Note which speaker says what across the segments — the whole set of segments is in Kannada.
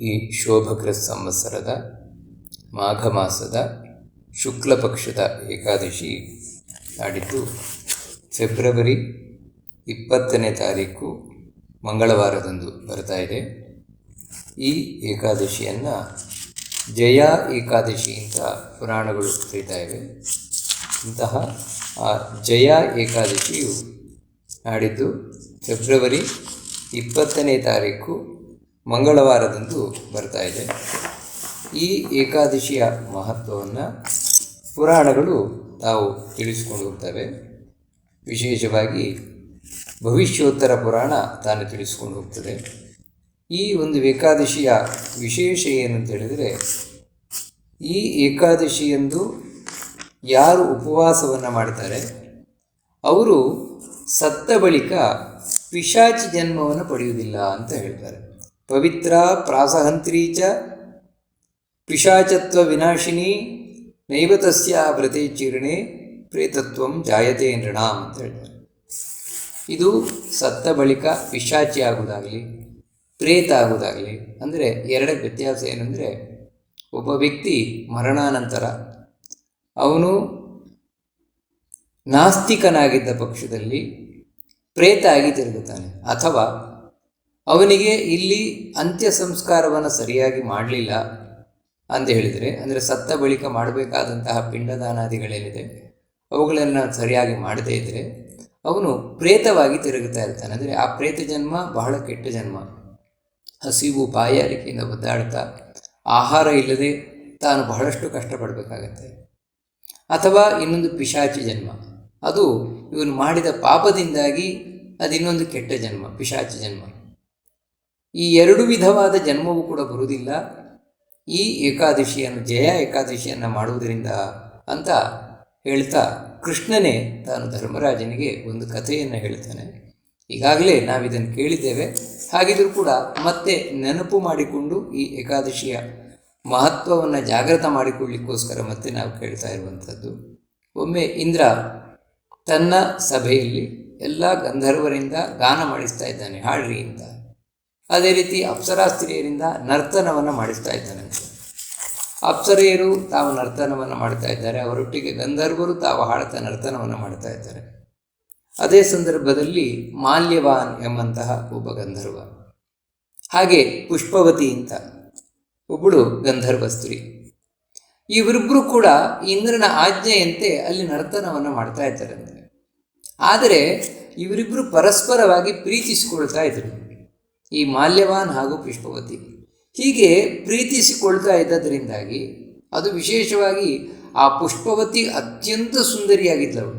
Speaker 1: ಈ ಶೋಭಕೃ ಸಂವತ್ಸರದ ಮಾಘ ಮಾಸದ ಶುಕ್ಲ ಪಕ್ಷದ ಏಕಾದಶಿ ನಾಡಿದ್ದು ಫೆಬ್ರವರಿ ಇಪ್ಪತ್ತನೇ ತಾರೀಕು ಮಂಗಳವಾರದಂದು ಬರ್ತಾ ಇದೆ. ಈ ಏಕಾದಶಿಯನ್ನು ಜಯ ಏಕಾದಶಿ ಅಂತ ಪುರಾಣಗಳು ಕರೀತಾ ಇವೆ. ಇಂತಹ ಆ ಜಯ ಏಕಾದಶಿಯು ನಾಡಿದ್ದು ಫೆಬ್ರವರಿ ಇಪ್ಪತ್ತನೇ ತಾರೀಕು ಮಂಗಳವಾರದಂದು ಬರ್ತಾ ಇದೆ. ಈ ಏಕಾದಶಿಯ ಮಹತ್ವವನ್ನು ಪುರಾಣಗಳು ತಾವು ತಿಳಿಸಿಕೊಂಡು ಹೋಗ್ತವೆ. ವಿಶೇಷವಾಗಿ ಭವಿಷ್ಯೋತ್ತರ ಪುರಾಣ ತಾನು ತಿಳಿಸಿಕೊಂಡು ಹೋಗ್ತದೆ. ಈ ಒಂದು ಏಕಾದಶಿಯ ವಿಶೇಷ ಏನಂತ ಹೇಳಿದರೆ, ಈ ಏಕಾದಶಿಯಂದು ಯಾರು ಉಪವಾಸವನ್ನು ಮಾಡ್ತಾರೆ, ಅವರು ಸತ್ತ ಬಳಿಕ ಪಿಶಾಚಿ ಜನ್ಮವನ್ನು ಪಡೆಯುವುದಿಲ್ಲ ಅಂತ ಹೇಳ್ತಾರೆ. ಪವಿತ್ರ ಪ್ರಾಸಹಂತ್ರೀ ಚ ಪಿಶಾಚತ್ವ ವಿನಾಶಿನಿ ನೈವ ತಸ್ಯ ವ್ರತೆ ಚೀರ್ಣೆ ಪ್ರೇತತ್ವಂ ಜಾಯತೆ ನೃಣಾಮ್ ಅಂತ ಹೇಳ್ತಾರೆ. ಇದು ಸತ್ತ ಬಳಿಕ ಪಿಶಾಚಿ ಆಗುವುದಾಗಲಿ, ಪ್ರೇತ ಆಗುವುದಾಗಲಿ, ಅಂದರೆ ಎರಡಕ್ಕೆ ವ್ಯತ್ಯಾಸ ಏನಂದರೆ ಒಬ್ಬ ವ್ಯಕ್ತಿ ಮರಣಾನಂತರ ಅವನು ನಾಸ್ತಿಕನಾಗಿದ್ದ ಪಕ್ಷದಲ್ಲಿ ಪ್ರೇತ ಆಗಿ ತಿರುಗುತ್ತಾನೆ. ಅಥವಾ ಅವನಿಗೆ ಇಲ್ಲಿ ಅಂತ್ಯ ಸಂಸ್ಕಾರವನ್ನು ಸರಿಯಾಗಿ ಮಾಡಲಿಲ್ಲ ಅಂತ ಹೇಳಿದರೆ, ಅಂದರೆ ಸತ್ತ ಬಳಿಕ ಮಾಡಬೇಕಾದಂತಹ ಪಿಂಡದಾನಾದಿಗಳೇನಿದೆ, ಅವುಗಳನ್ನು ಸರಿಯಾಗಿ ಮಾಡದೇ ಇದ್ದರೆ ಅವನು ಪ್ರೇತವಾಗಿ ತಿರುಗುತ್ತಾ ಇರ್ತಾನೆ. ಅಂದರೆ ಆ ಪ್ರೇತ ಜನ್ಮ ಬಹಳ ಕೆಟ್ಟ ಜನ್ಮ. ಹಸಿವು ಬಾಯಾರಿಕೆಯಿಂದ ಒದ್ದಾಡ್ತಾ ಆಹಾರ ಇಲ್ಲದೆ ತಾನು ಬಹಳಷ್ಟು ಕಷ್ಟಪಡಬೇಕಾಗತ್ತೆ. ಅಥವಾ ಇನ್ನೊಂದು ಪಿಶಾಚಿ ಜನ್ಮ. ಅದು ಇವನು ಮಾಡಿದ ಪಾಪದಿಂದಾಗಿ ಅದಿನ್ನೊಂದು ಕೆಟ್ಟ ಜನ್ಮ, ಪಿಶಾಚಿ ಜನ್ಮ. ಈ ಎರಡು ವಿಧವಾದ ಜನ್ಮವೂ ಕೂಡ ಬರುವುದಿಲ್ಲ. ಈ ಏಕಾದಶಿಯನ್ನು, ಜಯ ಏಕಾದಶಿಯನ್ನು ಮಾಡುವುದರಿಂದ ಅಂತ ಹೇಳ್ತಾ ಕೃಷ್ಣನೇ ತಾನು ಧರ್ಮರಾಜನಿಗೆ ಒಂದು ಕಥೆಯನ್ನು ಹೇಳ್ತಾನೆ. ಈಗಾಗಲೇ ನಾವಿದನ್ನು ಕೇಳಿದ್ದೇವೆ. ಹಾಗಿದ್ರೂ ಕೂಡ ಮತ್ತೆ ನೆನಪು ಮಾಡಿಕೊಂಡು ಈ ಏಕಾದಶಿಯ ಮಹತ್ವವನ್ನು ಜಾಗೃತ ಮಾಡಿಕೊಳ್ಳಿಕ್ಕೋಸ್ಕರ ಮತ್ತೆ ನಾವು ಕೇಳ್ತಾ ಇರುವಂಥದ್ದು. ಒಮ್ಮೆ ಇಂದ್ರ ತನ್ನ ಸಭೆಯಲ್ಲಿ ಎಲ್ಲ ಗಂಧರ್ವರಿಂದ ಗಾನ ಮಾಡಿಸ್ತಾ ಇದ್ದಾನೆ, ಹಾಡ್ರಿ ಅಂತ. ಅದೇ ರೀತಿ ಅಪ್ಸರಾಸ್ತ್ರೀಯರಿಂದ ನರ್ತನವನ್ನು ಮಾಡಿಸ್ತಾ ಇದ್ದಾನಂತೆ ಅಪ್ಸರೆಯರು ತಾವು ನರ್ತನವನ್ನು ಮಾಡ್ತಾ ಇದ್ದಾರೆ. ಅವರೊಟ್ಟಿಗೆ ಗಂಧರ್ವರು ತಾವು ಹಾಡ್ತಾ ನರ್ತನವನ್ನು ಮಾಡ್ತಾ ಇದ್ದಾರೆ. ಅದೇ ಸಂದರ್ಭದಲ್ಲಿ ಮಾಲ್ಯವಾನ್ ಎಂಬಂತಹ ಒಬ್ಬ ಗಂಧರ್ವ. ಹಾಗೆ ಪುಷ್ಪವತಿ ಅಂತ ಒಬ್ಬಳು ಗಂಧರ್ವ ಸ್ತ್ರೀ. ಇವರಿಬ್ಬರು ಕೂಡ ಇಂದ್ರನ ಆಜ್ಞೆಯಂತೆ ಅಲ್ಲಿ ನರ್ತನವನ್ನು ಮಾಡ್ತಾ ಇದ್ದಾರೆ ಆದರೆ ಇವರಿಬ್ಬರು ಪರಸ್ಪರವಾಗಿ ಪ್ರೀತಿಸಿಕೊಳ್ತಾ ಇದ್ರು. ಈ ಮಾಲ್ಯವಾನ್ ಹಾಗೂ ಪುಷ್ಪವತಿ. ಹೀಗೆ ಪ್ರೀತಿಸಿಕೊಳ್ತಾ ಇದ್ದದರಿಂದಾಗಿ ಅದು ವಿಶೇಷವಾಗಿ ಆ ಪುಷ್ಪವತಿ ಅತ್ಯಂತ ಸುಂದರಿಯಾಗಿದ್ದಳು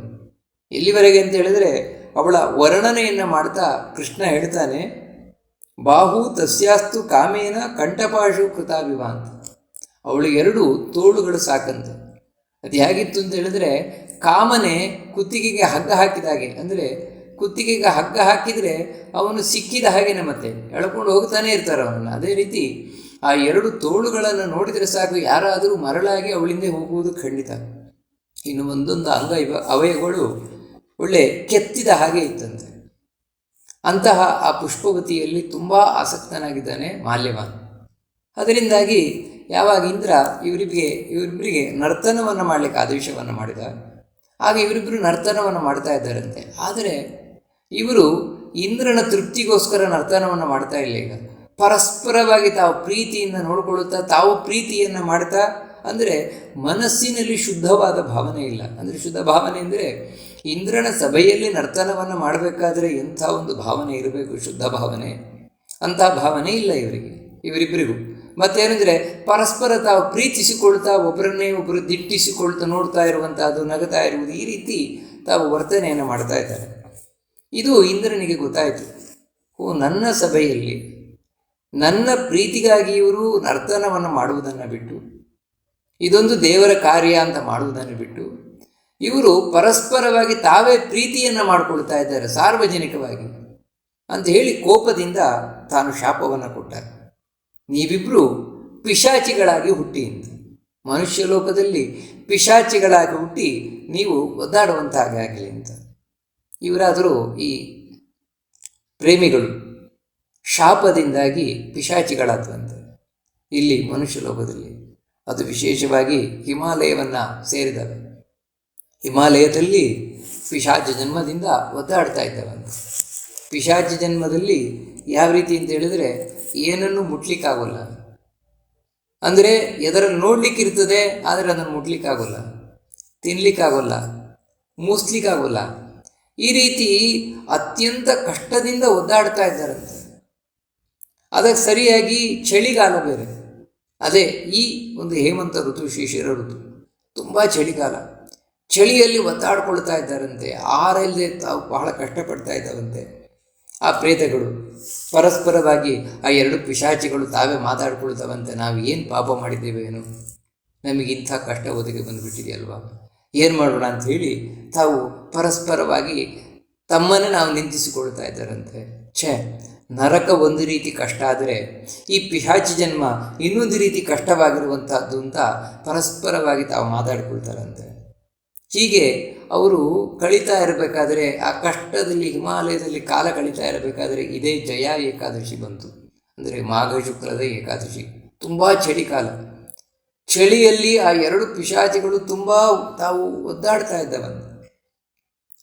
Speaker 1: ಎಲ್ಲಿವರೆಗೆ ಅಂತ ಹೇಳಿದ್ರೆ ಅವಳ ವರ್ಣನೆಯನ್ನು ಮಾಡ್ತಾ ಕೃಷ್ಣ ಹೇಳ್ತಾನೆ, ಬಾಹು ತಸ್ಯಾಸ್ತು ಕಾಮೇನ ಕಂಠಪಾಶು ಕೃತಾಭಿವ ಅಂತ ಅವಳು ಎರಡು ತೋಳುಗಳು ಸಾಕಂತ. ಅದು ಹೇಗಿತ್ತು ಅಂತ ಹೇಳಿದ್ರೆ ಕಾಮನೆ ಕುತ್ತಿಗೆಗೆ ಹಗ್ಗ ಹಾಕಿದಾಗೆ, ಅಂದರೆ ಕುತ್ತಿಗೆಗೆ ಹಗ್ಗ ಹಾಕಿದರೆ ಅವನು ಸಿಕ್ಕಿದ ಹಾಗೇನೆ ಮತ್ತೆ. ಎಳ್ಕೊಂಡು ಹೋಗ್ತಾನೆ ಇರ್ತಾರೆ ಅವನನ್ನು ಅದೇ ರೀತಿ ಆ ಎರಡು ತೋಳುಗಳನ್ನು ನೋಡಿದರೆ ಸಾಕು, ಯಾರಾದರೂ ಮರಳಾಗಿ ಅವಳಿಂದ ಹೋಗುವುದು ಖಂಡಿತ. ಇನ್ನು ಒಂದೊಂದು ಅಂಗ ಇವ, ಅವಯಗಳು ಒಳ್ಳೆ ಕೆತ್ತಿದ ಹಾಗೆ ಇತ್ತಂತೆ. ಅಂತಹ ಆ ಪುಷ್ಪವತಿಯಲ್ಲಿ ತುಂಬ ಆಸಕ್ತನಾಗಿದ್ದಾನೆ ಮಾಲ್ಯವಾನ್ ಅದರಿಂದಾಗಿ ಯಾವಾಗ ಇಂದ್ರ ಇವರಿಬ್ಬರಿಗೆ ಇವರಿಬ್ಬರಿಗೆ ನರ್ತನವನ್ನು ಮಾಡಲಿಕ್ಕೆ ಆದೇಶವನ್ನು ಮಾಡಿದ, ಆಗ ಇವರಿಬ್ಬರು ನರ್ತನವನ್ನು ಮಾಡ್ತಾ ಇದ್ದಾರಂತೆ. ಆದರೆ ಇವರು ಇಂದ್ರನ ತೃಪ್ತಿಗೋಸ್ಕರ ನರ್ತನವನ್ನು ಮಾಡ್ತಾ ಇಲ್ಲ ಈಗ. ಪರಸ್ಪರವಾಗಿ ತಾವು ಪ್ರೀತಿಯಿಂದ ನೋಡಿಕೊಳ್ಳುತ್ತಾ, ತಾವು ಪ್ರೀತಿಯನ್ನು ಮಾಡ್ತಾ, ಅಂದರೆ ಮನಸ್ಸಿನಲ್ಲಿ ಶುದ್ಧವಾದ ಭಾವನೆ ಇಲ್ಲ. ಅಂದರೆ ಶುದ್ಧ ಭಾವನೆ ಅಂದರೆ ಇಂದ್ರನ ಸಭೆಯಲ್ಲಿ ನರ್ತನವನ್ನು ಮಾಡಬೇಕಾದ್ರೆ ಎಂಥ ಒಂದು ಭಾವನೆ ಇರಬೇಕು, ಶುದ್ಧ ಭಾವನೆ? ಅಂಥ ಭಾವನೆ ಇಲ್ಲ ಇವರಿಗೆ, ಇವರಿಬ್ಬರಿಗೂ. ಮತ್ತೇನೆಂದರೆ ಪರಸ್ಪರ ತಾವು ಪ್ರೀತಿಸಿಕೊಳ್ತಾ ಒಬ್ಬರನ್ನೇ ಒಬ್ಬರು ದಿಟ್ಟಿಸಿಕೊಳ್ತಾ ನೋಡ್ತಾ ಇರುವಂಥದ್ದು ನಗತಾ ಇರುವುದು ಈ ರೀತಿ ತಾವು ವರ್ತನೆಯನ್ನು ಮಾಡ್ತಾ ಇದ್ದಾರೆ. ಇದು ಇಂದ್ರನಿಗೆ ಗೊತ್ತಾಯಿತು. ಓ ನನ್ನ ಸಭೆಯಲ್ಲಿ ನನ್ನ ಪ್ರೀತಿಗಾಗಿ ಇವರು ನರ್ತನವನ್ನು ಮಾಡುವುದನ್ನು ಬಿಟ್ಟು, ಇದೊಂದು ದೇವರ ಕಾರ್ಯ ಅಂತ ಮಾಡುವುದನ್ನು ಬಿಟ್ಟು, ಇವರು ಪರಸ್ಪರವಾಗಿ ತಾವೇ ಪ್ರೀತಿಯನ್ನು ಮಾಡಿಕೊಳ್ತಾ ಇದ್ದಾರೆ ಸಾರ್ವಜನಿಕವಾಗಿ ಅಂತ ಹೇಳಿ ಕೋಪದಿಂದ ತಾನು ಶಾಪವನ್ನು ಕೊಟ್ಟ ನೀವಿಬ್ಬರು ಪಿಶಾಚಿಗಳಾಗಿ ಹುಟ್ಟಿ ಮನುಷ್ಯ ಲೋಕದಲ್ಲಿ ಪಿಶಾಚಿಗಳಾಗಿ ಹುಟ್ಟಿ ನೀವು ಒದ್ದಾಡುವಂತಹ ಆಗಲಿ ಅಂತ. ಇವರಾದರೂ ಈ ಪ್ರೇಮಿಗಳು ಶಾಪದಿಂದಾಗಿ ಪಿಶಾಚಿಗಳಾದಂತೆ. ಇಲ್ಲಿ ಮನುಷ್ಯ ಲೋಕದಲ್ಲಿ ಅದು ವಿಶೇಷವಾಗಿ ಹಿಮಾಲಯವನ್ನು ಸೇರಿದವೆ. ಹಿಮಾಲಯದಲ್ಲಿ ಪಿಶಾಚ ಜನ್ಮದಿಂದ ಒದ್ದಾಡ್ತಾ ಇದ್ದವಂತೆ ಪಿಶಾಚ ಜನ್ಮದಲ್ಲಿ ಯಾವ ರೀತಿ ಅಂತ ಹೇಳಿದರೆ ಏನನ್ನು ಮುಟ್ಲಿಕ್ಕಾಗೋಲ್ಲ. ಅಂದರೆ ಎದರಲ್ಲಿ ನೋಡಲಿಕ್ಕಿರ್ತದೆ ಆದರೆ ಅದನ್ನು ಮುಟ್ಲಿಕ್ಕಾಗೋಲ್ಲ. ತಿನ್ಲಿಕ್ಕಾಗೋಲ್ಲ, ಮೂಸ್ಲಿಕ್ಕಾಗೋಲ್ಲ. ಈ ರೀತಿ ಅತ್ಯಂತ ಕಷ್ಟದಿಂದ ಒದ್ದಾಡ್ತಾ ಇದ್ದಾರಂತೆ ಅದಕ್ಕೆ ಸರಿಯಾಗಿ ಚಳಿಗಾಲ ಬೇರೆ. ಅದೇ ಈ ಒಂದು ಹೇಮಂತ ಋತು ಶಿಶಿರ ಋತು ತುಂಬ ಚಳಿಗಾಲ. ಚಳಿಯಲ್ಲಿ ಒದ್ದಾಡ್ಕೊಳ್ತಾ ಇದ್ದಾರಂತೆ. ಆಹಾರ ಇಲ್ಲದೆ ತಾವು ಬಹಳ ಕಷ್ಟಪಡ್ತಾ ಇದ್ದಾವಂತೆ ಆ ಪ್ರೇತಗಳು ಪರಸ್ಪರವಾಗಿ ಆ ಎರಡು ಪಿಶಾಚಿಗಳು ತಾವೇ ಮಾತಾಡ್ಕೊಳ್ತಾವಂತೆ. ನಾವು ಏನು ಪಾಪ ಮಾಡಿದ್ದೇವೆ ಏನು? ನಮಗೆ ಇಂಥ ಕಷ್ಟ ಒದಗಿ ಬಂದುಬಿಟ್ಟಿದೆಯಲ್ವಾ ಏನು ಮಾಡೋಣ ಅಂತ ಹೇಳಿ ತಾವು ಪರಸ್ಪರವಾಗಿ ತಮ್ಮನ್ನೇ ನಾವು ನಿಂದಿಸಿಕೊಳ್ತಾ ಇದ್ದಾರಂತೆ. ಛೇ, ನರಕ ಒಂದು ರೀತಿ ಕಷ್ಟ ಆದರೆ ಈ ಪಿಶಾಚಿ ಜನ್ಮ ಇನ್ನೊಂದು ರೀತಿ ಕಷ್ಟವಾಗಿರುವಂತಹದ್ದು ಅಂತ ಪರಸ್ಪರವಾಗಿ ತಾವು ಮಾತಾಡಿಕೊಳ್ತಾರಂತೆ. ಹೀಗೆ ಅವರು ಕಳೀತಾ ಇರಬೇಕಾದ್ರೆ ಆ ಕಷ್ಟದಲ್ಲಿ ಹಿಮಾಲಯದಲ್ಲಿ ಕಾಲ ಕಳೀತಾ ಇರಬೇಕಾದ್ರೆ ಇದೇ ಜಯ ಏಕಾದಶಿ ಬಂತು. ಅಂದರೆ ಮಾಘ ಶುಕ್ರದ ಏಕಾದಶಿ. ತುಂಬ ಚಳಿಕಾಲ ಚಳಿಯಲ್ಲಿ ಆ ಎರಡು ಪಿಶಾಚಿಗಳು ತುಂಬ ತಾವು ಒದ್ದಾಡ್ತಾ ಇದ್ದವಂತೆ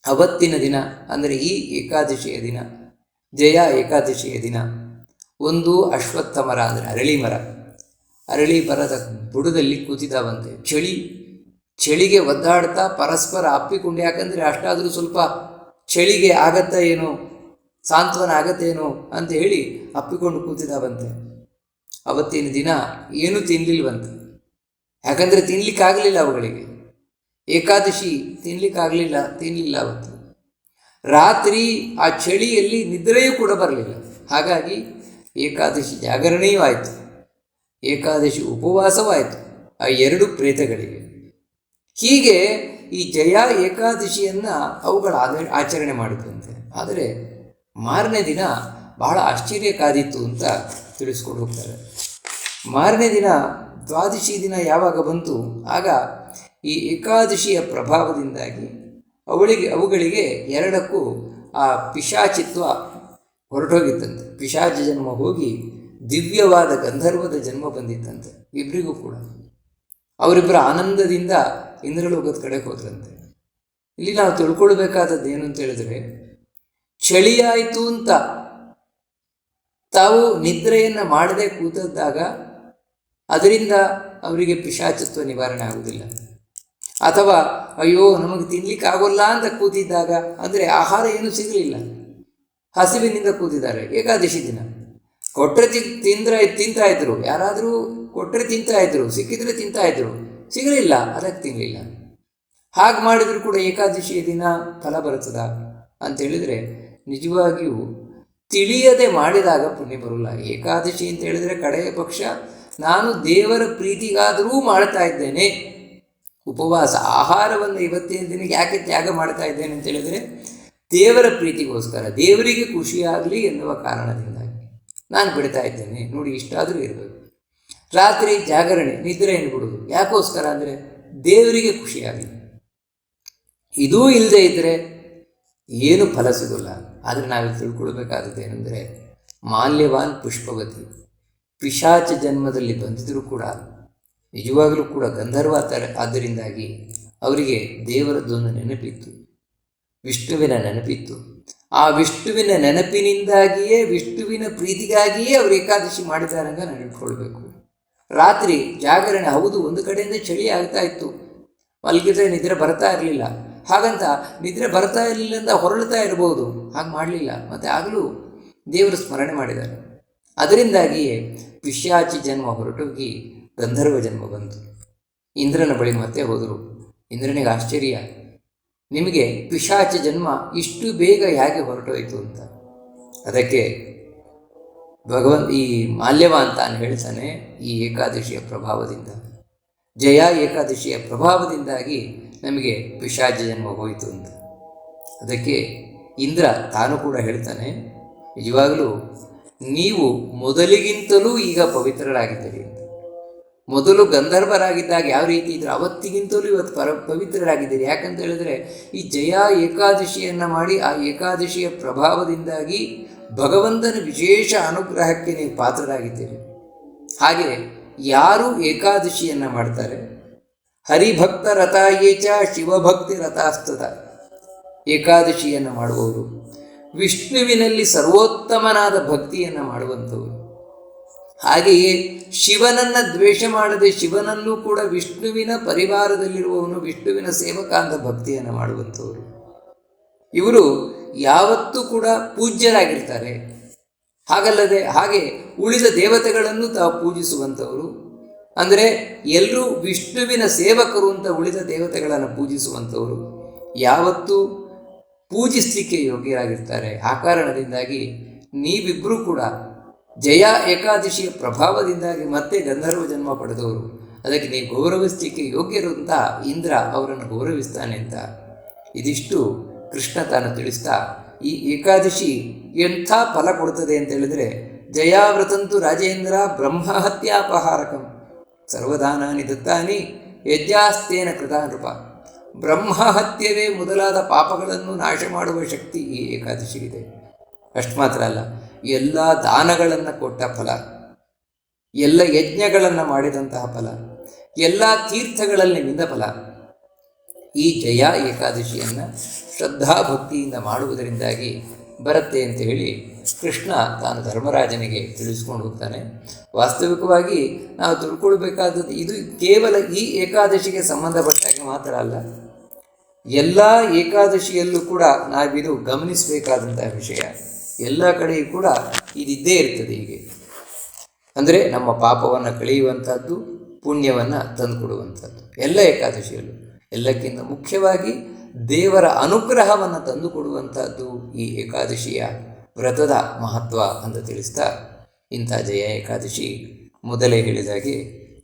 Speaker 1: ಅವತ್ತಿನ ದಿನ, ಅಂದರೆ ಈ ಏಕಾದಶಿಯ ದಿನ, ಜಯ ಏಕಾದಶಿಯ ದಿನ, ಒಂದು ಅಶ್ವತ್ಥ ಮರ ಅಂದರೆ ಅರಳಿ ಮರ. ಅರಳಿ ಮರದ ಬುಡದಲ್ಲಿ ಕೂತಿದ್ದಾವಂತೆ. ಚಳಿ, ಚಳಿಗೆ ಒದ್ದಾಡ್ತಾ ಪರಸ್ಪರ ಅಪ್ಪಿಕೊಂಡು, ಯಾಕಂದರೆ ಅಷ್ಟಾದರೂ ಸ್ವಲ್ಪ ಚಳಿಗೆ ಆಗತ್ತ ಏನೋ, ಸಾಂತ್ವನ ಆಗತ್ತೇನೋ ಅಂತ ಹೇಳಿ ಅಪ್ಪಿಕೊಂಡು ಕೂತಿದ್ದಾವಂತೆ. ಅವತ್ತಿನ ದಿನ ಏನೂ ತಿನ್ನಲಿಲ್ವಂತೆ ಯಾಕಂದರೆ ತಿನ್ನಲಿಕ್ಕಾಗಲಿಲ್ಲ ಅವುಗಳಿಗೆ. ಏಕಾದಶಿ ತಿನ್ನಲಿಕ್ಕಾಗಲಿಲ್ಲ ತಿನ್ನಲಿಲ್ಲ ಅವತ್ತು. ರಾತ್ರಿ ಆ ಚಳಿಯಲ್ಲಿ ನಿದ್ರೆಯೂ ಕೂಡ ಬರಲಿಲ್ಲ. ಹಾಗಾಗಿ ಏಕಾದಶಿ ಜಾಗರಣೆಯೂ ಆಯಿತು. ಏಕಾದಶಿ ಉಪವಾಸವೂ ಆಯಿತು ಆ ಎರಡು ಪ್ರೇತಗಳಿಗೆ. ಹೀಗೆ ಈ ಜಯ ಏಕಾದಶಿಯನ್ನು ಅವುಗಳ ಆಚರಣೆ ಮಾಡಿದಂತೆ ಆದರೆ ಮಾರನೇ ದಿನ ಬಹಳ ಆಶ್ಚರ್ಯ ಕಾದಿತ್ತು ಅಂತ ತಿಳಿಸ್ಕೊಂಡು ಹೋಗ್ತಾರೆ. ಮಾರನೇ ದಿನ ದ್ವಾದಶಿ ದಿನ ಯಾವಾಗ ಬಂತು, ಆಗ ಈ ಏಕಾದಶಿಯ ಪ್ರಭಾವದಿಂದಾಗಿ ಅವಳಿಗೆ, ಅವುಗಳಿಗೆ ಎರಡಕ್ಕೂ ಆ ಪಿಶಾಚಿತ್ವ ಹೊರಟೋಗಿತ್ತಂತೆ. ಪಿಶಾಚ ಜನ್ಮ ಹೋಗಿ ದಿವ್ಯವಾದ ಗಂಧರ್ವದ ಜನ್ಮ ಬಂದಿತ್ತಂತೆ ಇಬ್ಬರಿಗೂ ಕೂಡ. ಅವರಿಬ್ಬರ ಆನಂದದಿಂದ ಇಂದ್ರಲೋಕದ ಕಡೆ ಹೋದ್ರಂತೆ. ಇಲ್ಲಿ ನಾವು ತಿಳ್ಕೊಳ್ಬೇಕಾದದ್ದು ಏನು ಅಂತ ಹೇಳಿದ್ರೆ ಚಳಿಯಾಯಿತು ಅಂತ ತಾವು ನಿದ್ರೆಯನ್ನು ಮಾಡದೆ ಕೂತದ್ದಾಗ ಅದರಿಂದ ಅವರಿಗೆ ಪಿಶಾಚತ್ವ ನಿವಾರಣೆ ಆಗುವುದಿಲ್ಲ. ಅಥವಾ, ಅಯ್ಯೋ, ನಮಗೆ ತಿನ್ಲಿಕ್ಕೆ ಆಗೋಲ್ಲ ಅಂತ ಕೂತಿದ್ದಾಗ, ಅಂದರೆ ಆಹಾರ ಏನೂ ಸಿಗಲಿಲ್ಲ. ಹಸಿವಿನಿಂದ ಕೂತಿದ್ದಾರೆ, ಏಕಾದಶಿ ದಿನ. ಕೊಟ್ಟರೆ ತಿ, ತಿಂದ್ರೆ, ತಿಂತಾ ಇದ್ರು, ಯಾರಾದರೂ ಕೊಟ್ಟರೆ ತಿಂತಾ ಇದ್ರು, ಸಿಕ್ಕಿದ್ರೆ ತಿಂತಾ ಇದ್ರು, ಸಿಗಲಿಲ್ಲ, ಅದಕ್ಕೆ ತಿನ್ನಲಿಲ್ಲ ಹಾಗೆ ಮಾಡಿದರೂ ಕೂಡ ಏಕಾದಶಿಯ ದಿನ ಫಲ ಬರುತ್ತದ ಅಂತ ಹೇಳಿದರೆ, ನಿಜವಾಗಿಯೂ ತಿಳಿಯದೆ ಮಾಡಿದಾಗ ಪುಣ್ಯ ಬರೋಲ್ಲ ಏಕಾದಶಿ ಅಂತ ಹೇಳಿದರೆ ಕಡೆಯ ಪಕ್ಷ ನಾನು ದೇವರ ಪ್ರೀತಿಗಾದರೂ ಮಾಡ್ತಾ ಇದ್ದೇನೆ. ಉಪವಾಸ ಆಹಾರವನ್ನು ಇವತ್ತಿನ ದಿನಕ್ಕೆ ಯಾಕೆ ತ್ಯಾಗ ಮಾಡ್ತಾ ಇದ್ದೇನೆ ಅಂತ ಹೇಳಿದರೆ, ದೇವರ ಪ್ರೀತಿಗೋಸ್ಕರ, ದೇವರಿಗೆ ಖುಷಿಯಾಗಲಿ ಎನ್ನುವ ಕಾರಣದಿಂದಾಗಿ ನಾನು ಬಿಡ್ತಾ ಇದ್ದೇನೆ. ನೋಡಿ, ಇಷ್ಟಾದರೂ ಇರಬೇಕು ರಾತ್ರಿ ಜಾಗರಣೆ, ನಿದ್ರೆಯನ್ನು ಬಿಡೋದು ಯಾಕೋಸ್ಕರ ಅಂದರೆ ದೇವರಿಗೆ ಖುಷಿಯಾಗಲಿ. ಇದೂ ಇಲ್ಲದೆ ಇದ್ದರೆ ಏನು ಫಲ ಸಿಗೋಲ್ಲ. ಆದರೆ ನಾವು ತಿಳ್ಕೊಳ್ಬೇಕಾದದ್ದು ಏನೆಂದರೆ, ಮಾಲ್ಯವಾನ್ ಪುಷ್ಪವತಿ. ಪಿಶಾಚ ಜನ್ಮದಲ್ಲಿ ಬಂದಿದ್ದರೂ ಕೂಡ, ನಿಜವಾಗಲೂ ಕೂಡ ಗಂಧರ್ವ ಆದ್ದರಿಂದಾಗಿ ಅವರಿಗೆ ದೇವರದ್ದೊಂದು ನೆನಪಿತ್ತು. ವಿಷ್ಣುವಿನ ನೆನಪಿತ್ತು. ಆ ವಿಷ್ಣುವಿನ ನೆನಪಿನಿಂದಾಗಿಯೇ, ವಿಷ್ಣುವಿನ ಪ್ರೀತಿಗಾಗಿಯೇ ಅವರು ಏಕಾದಶಿ ಮಾಡಿದಾರಂಗ ನೆನಪಿಕೊಳ್ಬೇಕು ರಾತ್ರಿ ಜಾಗರಣೆ ಹೌದು, ಒಂದು ಕಡೆಯಿಂದ ಚಳಿ ಆಗ್ತಾ ಇತ್ತು. ಮಲಗಿದ್ರೆ ನಿದ್ರೆ ಬರ್ತಾ ಇರಲಿಲ್ಲ. ಹಾಗಂತ ನಿದ್ರೆ ಬರ್ತಾ ಇರಲಿಲ್ಲ ಅಂತ ಹೊರಳ್ತಾ ಇರಬಹುದು ಹಾಗೆ ಮಾಡಲಿಲ್ಲ. ಮತ್ತು ಆಗಲೂ ದೇವರು ಸ್ಮರಣೆ ಮಾಡಿದ್ದಾರೆ. ಅದರಿಂದಾಗಿಯೇ ಪಿಶಾಚಿ ಜನ್ಮ ಹೊರಟೋಗಿ ಗಂಧರ್ವ ಜನ್ಮ ಬಂತು. ಇಂದ್ರನ ಬಳಿ ಮತ್ತೆ ಹೋದರು. ಇಂದ್ರನಿಗೆ ಆಶ್ಚರ್ಯ. ನಿಮಗೆ ಪಿಶಾಚಿ ಜನ್ಮ ಇಷ್ಟು ಬೇಗ ಹೇಗೆ ಹೊರಟೋಯ್ತು ಅಂತ. ಅದಕ್ಕೆ ಭಗವಂತ ಈ ಮಾಲ್ಯವ ಅಂತ ಹೇಳ್ತಾನೆ ಈ ಏಕಾದಶಿಯ ಪ್ರಭಾವದಿಂದ. ಜಯ ಏಕಾದಶಿಯ ಪ್ರಭಾವದಿಂದಾಗಿ ನಮಗೆ ಪಿಶಾಚ ಜನ್ಮ ಹೋಯಿತು ಅಂತ. ಅದಕ್ಕೆ ಇಂದ್ರ ತಾನು ಕೂಡ ಹೇಳ್ತಾನೆ, ನಿಜವಾಗಲೂ ನೀವು ಮೊದಲಿಗಿಂತಲೂ ಈಗ ಪವಿತ್ರರಾಗಿದ್ದೀರಿ ಮೊದಲು ಗಂಧರ್ವರಾಗಿದ್ದಾಗ ಯಾವ ರೀತಿ ಇದ್ರೆ, ಅವತ್ತಿಗಿಂತಲೂ ಇವತ್ತು ಪರ, ಪವಿತ್ರರಾಗಿದ್ದೀರಿ. ಯಾಕಂತ ಹೇಳಿದ್ರೆ, ಈ ಜಯ ಏಕಾದಶಿಯನ್ನು ಮಾಡಿ ಆ ಏಕಾದಶಿಯ ಪ್ರಭಾವದಿಂದಾಗಿ ಭಗವಂತನ ವಿಶೇಷ ಅನುಗ್ರಹಕ್ಕೆ ನೀವು ಪಾತ್ರರಾಗಿದ್ದೀರಿ. ಹಾಗೆ ಯಾರು ಏಕಾದಶಿಯನ್ನು ಮಾಡ್ತಾರೆ? ಹರಿಭಕ್ತ ರಥ ಏಚ ಶಿವಭಕ್ತಿ ರಥಾಸ್ತದ ಏಕಾದಶಿಯನ್ನು ಮಾಡುವವರು. ವಿಷ್ಣುವಿನಲ್ಲಿ ಸರ್ವೋತ್ತಮನಾದ ಭಕ್ತಿಯನ್ನು ಮಾಡುವಂಥವರು. ಹಾಗೆಯೇ ಶಿವನನ್ನ ದ್ವೇಷ ಮಾಡದೆ ಶಿವನನ್ನು ಕೂಡ ವಿಷ್ಣುವಿನ ಪರಿವಾರದಲ್ಲಿರುವವನು ವಿಷ್ಣುವಿನ ಸೇವಕಾಂತ ಭಕ್ತಿಯನ್ನು ಮಾಡುವಂಥವರು. ಇವರು ಯಾವತ್ತೂ ಕೂಡ ಪೂಜ್ಯರಾಗಿರ್ತಾರೆ. ಹಾಗಲ್ಲದೆ ಹಾಗೆ ಉಳಿದ ದೇವತೆಗಳನ್ನು ತಾವು ಪೂಜಿಸುವಂಥವರು. ಅಂದರೆ ಎಲ್ಲರೂ ವಿಷ್ಣುವಿನ ಸೇವಕರು ಅಂತ ಉಳಿದ ದೇವತೆಗಳನ್ನು ಪೂಜಿಸುವಂಥವರು. ಯಾವತ್ತೂ ಪೂಜಿಸಲಿಕ್ಕೆ ಯೋಗ್ಯರಾಗಿರ್ತಾರೆ. ಆ ಕಾರಣದಿಂದಾಗಿ ನೀವಿಬ್ಬರೂ ಕೂಡ ಜಯ ಏಕಾದಶಿಯ ಪ್ರಭಾವದಿಂದಾಗಿ ಮತ್ತೆ ಗಂಧರ್ವ ಜನ್ಮ ಪಡೆದವರು. ಅದಕ್ಕೆ ನೀವು ಗೌರವಿಸಲಿಕ್ಕೆ ಯೋಗ್ಯರು ಅಂತ ಇಂದ್ರ ಅವರನ್ನು ಗೌರವಿಸ್ತಾನೆ ಅಂತ ಇದಿಷ್ಟು ಕೃಷ್ಣ ತಾನು ತಿಳಿಸ್ತಾ, ಈ ಏಕಾದಶಿ ಎಂಥ ಫಲ ಕೊಡುತ್ತದೆ ಅಂತ ಹೇಳಿದ್ರೆ, ಜಯಾವ್ರತಂತು ರಾಜೇಂದ್ರ ಬ್ರಹ್ಮಹತ್ಯಾಪಹಾರಕಂ, ಸರ್ವದಾನಾನಿ ದತ್ತಾನಿ ಯಜ್ಞಾಸ್ತೇನ ಕೃತಾನೃಪ. ಬ್ರಹ್ಮಹತ್ಯವೇ ಮೊದಲಾದ ಪಾಪಗಳನ್ನು ನಾಶ ಮಾಡುವ ಶಕ್ತಿ ಈ ಏಕಾದಶಿಗಿದೆ. ಅಷ್ಟು ಮಾತ್ರ ಅಲ್ಲ, ಎಲ್ಲ ದಾನಗಳನ್ನು ಕೊಟ್ಟ ಫಲ, ಎಲ್ಲ ಯಜ್ಞಗಳನ್ನು ಮಾಡಿದಂತಹ ಫಲ, ಎಲ್ಲ ತೀರ್ಥಗಳಲ್ಲಿ ನಿಂದ ಫಲ, ಈ ಜಯ ಏಕಾದಶಿಯನ್ನು ಶ್ರದ್ಧಾಭಕ್ತಿಯಿಂದ ಮಾಡುವುದರಿಂದಾಗಿ ಬರುತ್ತೆ ಅಂತ ಹೇಳಿ ಕೃಷ್ಣ ತಾನು ಧರ್ಮರಾಜನಿಗೆ ತಿಳಿಸ್ಕೊಂಡು ಹೋಗ್ತಾನೆ. ವಾಸ್ತವಿಕವಾಗಿ ನಾವು ತಿಳ್ಕೊಳ್ಬೇಕಾದದ್ದು ಇದು ಕೇವಲ ಈ ಏಕಾದಶಿಗೆ ಮಾತ್ರ ಅಲ್ಲ, ಎಲ್ಲ ಏಕಾದಶಿಯಲ್ಲೂ ಕೂಡ ನಾವಿದು ಗಮನಿಸಬೇಕಾದಂತಹ ವಿಷಯ. ಎಲ್ಲ ಕಡೆಯೂ ಕೂಡ ಇದಿದ್ದೇ ಇರ್ತದೆ ಹೀಗೆ. ಅಂದರೆ ನಮ್ಮ ಪಾಪವನ್ನು ಕಳೆಯುವಂಥದ್ದು ಪುಣ್ಯವನ್ನು ತಂದುಕೊಡುವಂಥದ್ದು ಎಲ್ಲ ಏಕಾದಶಿಯಲ್ಲೂ. ಎಲ್ಲಕ್ಕಿಂತ ಮುಖ್ಯವಾಗಿ ದೇವರ ಅನುಗ್ರಹವನ್ನು ತಂದುಕೊಡುವಂಥದ್ದು ಈ ಏಕಾದಶಿಯ ವ್ರತದ ಮಹತ್ವ ಅಂತ ತಿಳಿಸ್ತಾ ಇಂಥ ಜಯ ಏಕಾದಶಿ ಮೊದಲೇ ಹೇಳಿದಾಗೆ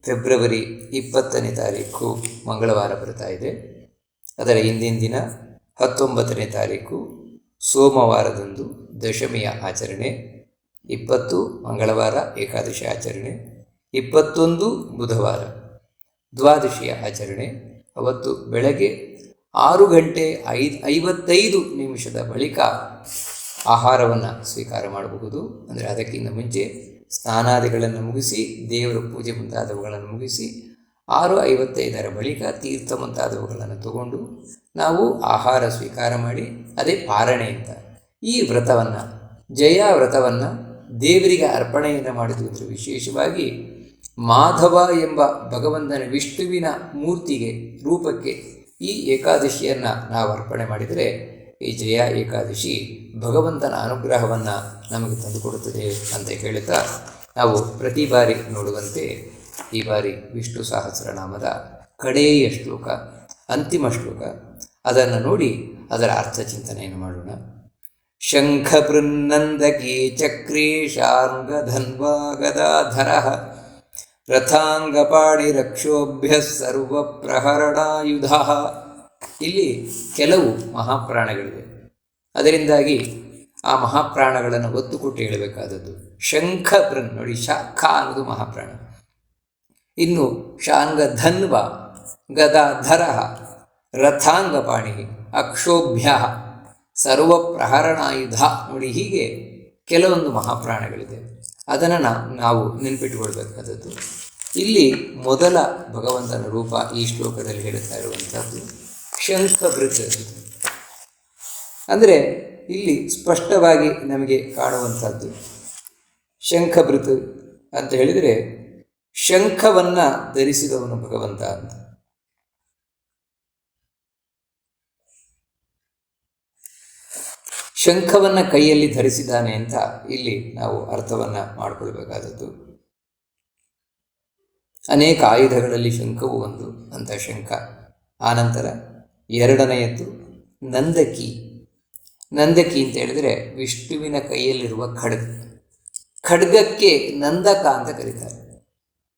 Speaker 1: ಫೆಬ್ರವರಿ ಇಪ್ಪತ್ತನೇ ತಾರೀಕು ಮಂಗಳವಾರ ಬರ್ತಾ ಇದೆ. ಅದರ ಹಿಂದಿನ ದಿನ ಹತ್ತೊಂಬತ್ತನೇ ತಾರೀಕು ಸೋಮವಾರದಂದು ದಶಮಿಯ ಆಚರಣೆ, ಇಪ್ಪತ್ತು ಮಂಗಳವಾರ ಏಕಾದಶಿ ಆಚರಣೆ, ಇಪ್ಪತ್ತೊಂದು ಬುಧವಾರ ದ್ವಾದಶಿಯ ಆಚರಣೆ. ಅವತ್ತು ಬೆಳಗ್ಗೆ ಆರು ಗಂಟೆ ಐದು ಐವತ್ತೈದು ನಿಮಿಷದ ಬಳಿಕ ಆಹಾರವನ್ನು ಸ್ವೀಕಾರ ಮಾಡಬಹುದು. ಅಂದರೆ ಅದಕ್ಕಿಂತ ಮುಂಚೆ ಸ್ನಾನಾದಿಗಳನ್ನು ಮುಗಿಸಿ, ದೇವರ ಪೂಜೆ ಮುಂತಾದವುಗಳನ್ನು ಮುಗಿಸಿ, ಆರು ಐವತ್ತೈದರ ಬಳಿಕ ತೀರ್ಥ ಮುಂತಾದವುಗಳನ್ನು ತಗೊಂಡು ನಾವು ಆಹಾರ ಸ್ವೀಕಾರ ಮಾಡಿ, ಅದೇ ಪಾರಣೆ ಅಂತ ಈ ವ್ರತವನ್ನು ಜಯ ವ್ರತವನ್ನು ದೇವರಿಗೆ ಅರ್ಪಣೆಯನ್ನು ಮಾಡಿದ್ದು ವಿಶೇಷವಾಗಿ ಮಾಧವ ಎಂಬ ಭಗವಂತನ ವಿಷ್ಣುವಿನ ಮೂರ್ತಿಗೆ ರೂಪಕ್ಕೆ ಈ ಏಕಾದಶಿಯನ್ನು ನಾವು ಅರ್ಪಣೆ ಮಾಡಿದರೆ ಈ ಜಯ ಏಕಾದಶಿ ಭಗವಂತನ ಅನುಗ್ರಹವನ್ನು ನಮಗೆ ತಂದುಕೊಡುತ್ತದೆ ಅಂತ ಹೇಳುತ್ತಾ ನಾವು ಪ್ರತಿ ಬಾರಿ ನೋಡುವಂತೆ ಈ ಬಾರಿ ವಿಷ್ಣು ಸಹಸ್ರನಾಮದ ಕಡೆಯ ಶ್ಲೋಕ, ಅಂತಿಮ ಶ್ಲೋಕ, ಅದನ್ನು ನೋಡಿ ಅದರ ಅರ್ಥ ಚಿಂತನೆಯನ್ನು ಮಾಡೋಣ. ಶಂಖ ಬೃನ್ನಂದಕಿ ಚಕ್ರೀ ಗದಾಧರ ರಥಾಂಗಪಾಣಿ ರಕ್ಷೋಭ್ಯ ಸರ್ವ ಪ್ರಹರಣಾಯುಧ ಇಲ್ಲಿ ಕೆಲವು ಮಹಾಪ್ರಾಣಗಳಿವೆ. ಅದರಿಂದಾಗಿ ಆ ಮಹಾಪ್ರಾಣಗಳನ್ನು ಒತ್ತು ಕೊಟ್ಟು ಹೇಳಬೇಕಾದದ್ದು. ಶಂಖ ಬೃನ್ ನೋಡಿ, ಶಾಖ ಅನ್ನೋದು ಮಹಾಪ್ರಾಣ. ಇನ್ನು ಶಾಂಗ ಧನ್ವ ಗದಾಧರ ರಥಾಂಗಪಾಣಿ ಅಕ್ಷೋಭ್ಯ ಸರ್ವ ಪ್ರಹರಣಾಯುಧ ನೋಡಿ ಹೀಗೆ ಕೆಲವೊಂದು ಮಹಾಪ್ರಾಣಗಳಿದೆ. ಅದನ್ನು ನಾವು ನೆನಪಿಟ್ಟುಕೊಳ್ಬೇಕಾದದ್ದು. ಇಲ್ಲಿ ಮೊದಲ ಭಗವಂತನ ರೂಪ ಈ ಶ್ಲೋಕದಲ್ಲಿ ಹೇಳುತ್ತಾ ಇರುವಂಥದ್ದು. ಶಂಖಭೃತ್ ಅಂದರೆ ಇಲ್ಲಿ ಸ್ಪಷ್ಟವಾಗಿ ನಮಗೆ ಕಾಣುವಂಥದ್ದು ಶಂಖಭೃತ್ ಅಂತ ಹೇಳಿದರೆ ಶಂಖವನ್ನು ಧರಿಸಿದವನು ಭಗವಂತ ಅಂತ. ಶಂಖವನ್ನು ಕೈಯಲ್ಲಿ ಧರಿಸಿದ್ದಾನೆ ಅಂತ ಇಲ್ಲಿ ನಾವು ಅರ್ಥವನ್ನು ಮಾಡಿಕೊಳ್ಬೇಕಾದದ್ದು. ಅನೇಕ ಆಯುಧಗಳಲ್ಲಿ ಶಂಖವು ಒಂದು ಅಂತ ಶಂಖ. ಆನಂತರ ಎರಡನೆಯದ್ದು ನಂದಕಿ. ನಂದಕಿ ಅಂತ ಹೇಳಿದರೆ ವಿಷ್ಣುವಿನ ಕೈಯಲ್ಲಿರುವ ಖಡ್ಗ. ಖಡ್ಗಕ್ಕೆ ನಂದಕ ಅಂತ ಕರೀತಾರೆ.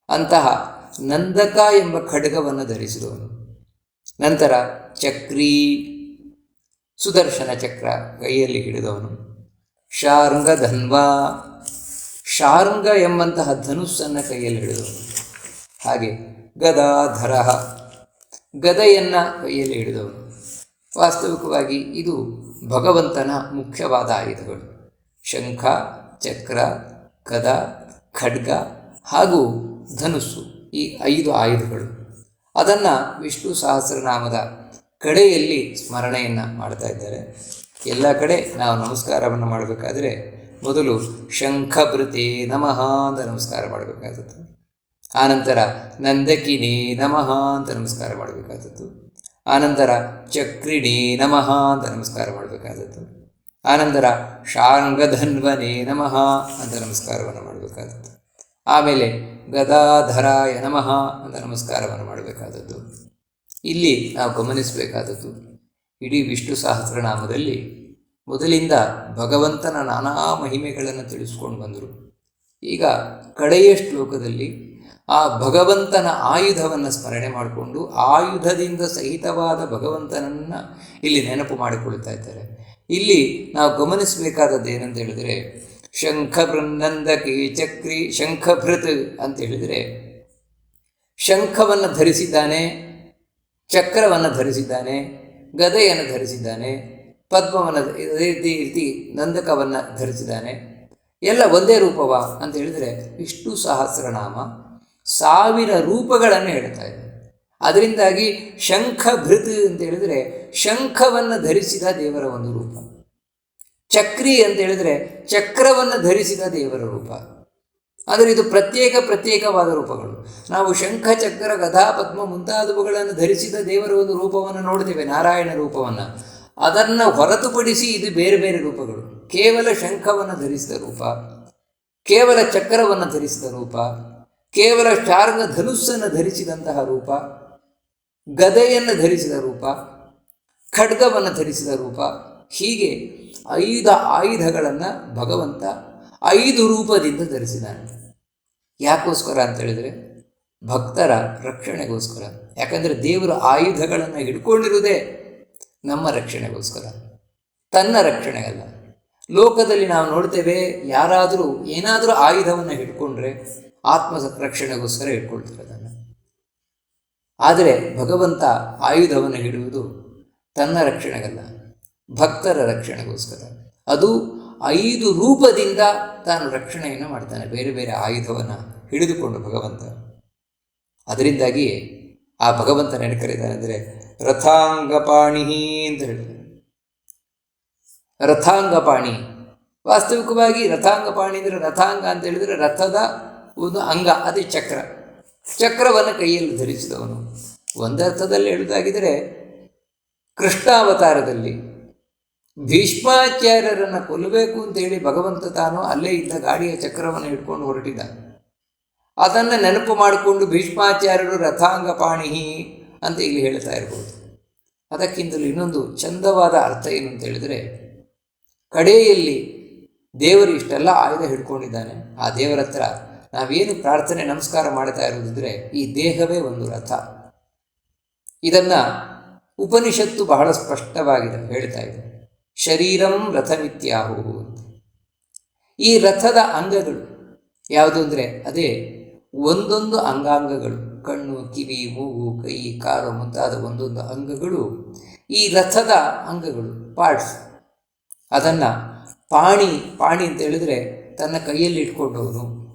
Speaker 1: ಅಂತಹ ನಂದಕ ಎಂಬ ಖಡ್ಗವನ್ನು ಧರಿಸಿದವನು. ನಂತರ ಚಕ್ರಿ, ಸುದರ್ಶನ ಚಕ್ರ ಕೈಯಲ್ಲಿ ಹಿಡಿದವನು. ಶಾರ್ಂಗ ಧನ್ವಾ. ಶಾರ್ಂಗ ಎಂಬಂತಹ ಧನುಸ್ಸನ್ನು ಕೈಯಲ್ಲಿ ಹಿಡಿದವನು. ಹಾಗೆ ಗದಾಧರ. ಗದೆಯನ್ನು ಕೈಯಲ್ಲಿ ಹಿಡಿದವನು ವಾಸ್ತವಿಕವಾಗಿ ಇದು ಭಗವಂತನ ಮುಖ್ಯವಾದ ಆಯುಧಗಳು. ಶಂಖ, ಚಕ್ರ, ಗದ, ಖಡ್ಗ ಹಾಗೂ ಧನುಸ್ಸು ಈ ಐದು ಆಯುಧಗಳು. ಅದನ್ನು ವಿಷ್ಣು ಸಹಸ್ರನಾಮದ ಕಡೆಯಲ್ಲಿ ಸ್ಮರಣೆಯನ್ನು ಮಾಡ್ತಾ ಇದ್ದಾರೆ. ಎಲ್ಲ ಕಡೆ ನಾವು ನಮಸ್ಕಾರವನ್ನು ಮಾಡಬೇಕಾದ್ರೆ ಮೊದಲು ಶಂಖಭೃತೆ ನಮಃ ಅಂತ ನಮಸ್ಕಾರ ಮಾಡಬೇಕಾದದ್ದು ಆನಂತರ ನಂದಕಿನಿ ನಮಃ ಅಂತ ನಮಸ್ಕಾರ ಮಾಡಬೇಕಾದದ್ದು. ಆನಂತರ ಚಕ್ರಿಣೇ ನಮಃ ಅಂತ ನಮಸ್ಕಾರ ಮಾಡಬೇಕಾದದ್ದು. ಆನಂತರ ಶಾಂಗಧನ್ವನೇ ನಮಃ ಅಂತ ನಮಸ್ಕಾರವನ್ನು ಮಾಡಬೇಕಾದದ್ದು. ಆಮೇಲೆ ಗದಾಧರಾಯ ನಮಃ ಅಂತ ನಮಸ್ಕಾರವನ್ನು ಮಾಡಬೇಕಾದದ್ದು. ಇಲ್ಲಿ ನಾವು ಗಮನಿಸಬೇಕಾದದ್ದು, ಇಡೀ ವಿಷ್ಣು ಸಹಸ್ರನಾಮದಲ್ಲಿ ಮೊದಲಿಂದ ಭಗವಂತನ ನಾನಾ ಮಹಿಮೆಗಳನ್ನು ತಿಳಿಸ್ಕೊಂಡು ಬಂದರು. ಈಗ ಕಡೆಯ ಶ್ಲೋಕದಲ್ಲಿ ಆ ಭಗವಂತನ ಆಯುಧವನ್ನು ಸ್ಮರಣೆ ಮಾಡಿಕೊಂಡು ಆಯುಧದಿಂದ ಸಹಿತವಾದ ಭಗವಂತನನ್ನು ಇಲ್ಲಿ ನೆನಪು ಮಾಡಿಕೊಳ್ತಾ ಇದ್ದಾರೆ. ಇಲ್ಲಿ ನಾವು ಗಮನಿಸಬೇಕಾದದ್ದು ಏನಂತ ಹೇಳಿದರೆ ಶಂಖ ಬೃಂದಂದಕಿ ಚಕ್ರಿ ಶಂಖಭೃತ್ ಅಂತ ಹೇಳಿದರೆ, ಶಂಖವನ್ನು ಧರಿಸಿದ್ದಾನೆ, ಚಕ್ರವನ್ನು ಧರಿಸಿದ್ದಾನೆ, ಗದೆಯನ್ನು ಧರಿಸಿದ್ದಾನೆ, ಪದ್ಮವನ್ನು ಅದೇ ರೀತಿ ನಂದಕವನ್ನು ಧರಿಸಿದ್ದಾನೆ. ಎಲ್ಲ ಒಂದೇ ರೂಪವ ಅಂತ ಹೇಳಿದರೆ, ವಿಷ್ಣು ಸಹಸ್ರನಾಮ ಸಾವಿರ ರೂಪಗಳನ್ನು ಹೇಳ್ತಾ ಇದೆ ಅದರಿಂದಾಗಿ ಶಂಖಭೃತ್ ಅಂತ ಹೇಳಿದರೆ ಶಂಖವನ್ನು ಧರಿಸಿದ ದೇವರ ಒಂದು ರೂಪ. ಚಕ್ರಿ ಅಂತ ಹೇಳಿದರೆ ಚಕ್ರವನ್ನು ಧರಿಸಿದ ದೇವರ ರೂಪ. ಆದರೆ ಇದು ಪ್ರತ್ಯೇಕ ಪ್ರತ್ಯೇಕವಾದ ರೂಪಗಳು. ನಾವು ಶಂಖ, ಚಕ್ರ, ಗದಾ, ಪದ್ಮ ಮುಂತಾದವುಗಳನ್ನು ಧರಿಸಿದ ದೇವರ ಒಂದು ರೂಪವನ್ನು ನೋಡ್ತೇವೆ, ನಾರಾಯಣ ರೂಪವನ್ನು. ಅದನ್ನು ಹೊರತುಪಡಿಸಿ ಇದು ಬೇರೆ ಬೇರೆ ರೂಪಗಳು. ಕೇವಲ ಶಂಖವನ್ನು ಧರಿಸಿದ ರೂಪ, ಕೇವಲ ಚಕ್ರವನ್ನು ಧರಿಸಿದ ರೂಪ ಕೇವಲ ಶಾರ್ಗ ಧನುಸ್ಸನ್ನು ಧರಿಸಿದಂತಹ ರೂಪ, ಗದೆಯನ್ನು ಧರಿಸಿದ ರೂಪ, ಖಡ್ಗವನ್ನು ಧರಿಸಿದ ರೂಪ, ಹೀಗೆ ಐದು ಆಯುಧಗಳನ್ನು ಭಗವಂತ ಐದು ರೂಪದಿಂದ ಧರಿಸಿದ್ದಾನೆ. ಯಾಕೋಸ್ಕರ ಅಂತ ಹೇಳಿದರೆ ಭಕ್ತರ ರಕ್ಷಣೆಗೋಸ್ಕರ. ಯಾಕಂದರೆ ದೇವರು ಆಯುಧಗಳನ್ನು ಹಿಡ್ಕೊಂಡಿರುವುದೇ ನಮ್ಮ ರಕ್ಷಣೆಗೋಸ್ಕರ. ತನ್ನ ರಕ್ಷಣೆಗಲ್ಲ ಲೋಕದಲ್ಲಿ ನಾವು ನೋಡ್ತೇವೆ, ಯಾರಾದರೂ ಏನಾದರೂ ಆಯುಧವನ್ನು ಹಿಡ್ಕೊಂಡ್ರೆ ಆತ್ಮ ರಕ್ಷಣೆಗೋಸ್ಕರ ಇಟ್ಕೊಳ್ತಿರೋದನ್ನು ಆದರೆ ಭಗವಂತ ಆಯುಧವನ್ನು ಇಡುವುದು ತನ್ನ ರಕ್ಷಣೆಗಲ್ಲ, ಭಕ್ತರ ರಕ್ಷಣೆಗೋಸ್ಕರ. ಅದು ಐದು ರೂಪದಿಂದ ತಾನು ರಕ್ಷಣೆಯನ್ನು ಮಾಡ್ತಾನೆ, ಬೇರೆ ಬೇರೆ ಆಯುಧವನ್ನು ಹಿಡಿದುಕೊಂಡು ಭಗವಂತ. ಅದರಿಂದಾಗಿ ಆ ಭಗವಂತ ನೆನಕರಿದ್ದಾನೆ ಅಂದರೆ, ರಥಾಂಗಪಾಣಿ ಅಂತ ಹೇಳ್ತಾರೆ ರಥಾಂಗಪಾಣಿ, ವಾಸ್ತವಿಕವಾಗಿ ರಥಾಂಗಪಾಣಿ ಅಂದರೆ ರಥಾಂಗ ಅಂತ ಹೇಳಿದರೆ ರಥದ ಒಂದು ಅಂಗ, ಅದೇ ಚಕ್ರ. ಚಕ್ರವನ್ನು ಕೈಯಲ್ಲಿ ಧರಿಸಿದವನು. ಒಂದರ್ಥದಲ್ಲಿ ಹೇಳುವುದಾಗಿದ್ದರೆ, ಕೃಷ್ಣಾವತಾರದಲ್ಲಿ ಭೀಷ್ಮಾಚಾರ್ಯರನ್ನು ಕೊಲ್ಲಬೇಕು ಅಂತೇಳಿ ಭಗವಂತ ತಾನು ಅಲ್ಲೇ ಇದ್ದ ಗಾಡಿಯ ಚಕ್ರವನ್ನು ಹಿಡ್ಕೊಂಡು ಹೊರಟಿದ್ದ. ಅದನ್ನು ನೆನಪು ಮಾಡಿಕೊಂಡು ಭೀಷ್ಮಾಚಾರ್ಯರು ರಥಾಂಗಪಾಣಿ ಅಂತ ಇಲ್ಲಿ ಹೇಳ್ತಾ ಇರ್ಬೋದು. ಅದಕ್ಕಿಂತಲೂ ಇನ್ನೊಂದು ಚಂದವಾದ ಅರ್ಥ ಏನು ಅಂತ ಹೇಳಿದರೆ, ಕಡೆಯಲ್ಲಿ ದೇವರು ಇಷ್ಟೆಲ್ಲ ಆಯುಧ ಹಿಡ್ಕೊಂಡಿದ್ದಾನೆ. ಆ ದೇವರ ಹತ್ರ ನಾವೇನು ಪ್ರಾರ್ಥನೆ, ನಮಸ್ಕಾರ ಮಾಡ್ತಾ ಇರೋದಿದ್ರೆ ಈ ದೇಹವೇ ಒಂದು ರಥ. ಇದನ್ನು ಉಪನಿಷತ್ತು ಬಹಳ ಸ್ಪಷ್ಟವಾಗಿದೆ ಹೇಳ್ತಾ ಇದೆ. ಶರೀರಂ ರಥಮಿತ್ಯಾಹು ಈ ರಥದ ಅಂಗಗಳು ಯಾವುದು ಅಂದರೆ ಅದೇ ಒಂದೊಂದು ಅಂಗಾಂಗಗಳು, ಕಣ್ಣು, ಕಿವಿ, ಮೂಗು, ಕೈ, ಕಾಲು ಮುಂತಾದ ಒಂದೊಂದು ಅಂಗಗಳು ಈ ರಥದ ಅಂಗಗಳು, ಪಾರ್ಟ್ಸ್. ಅದನ್ನು ಪಾಣಿ ಪಾಣಿ ಅಂತ ಹೇಳಿದ್ರೆ ತನ್ನ ಕೈಯಲ್ಲಿ ಇಟ್ಕೊಂಡವನು.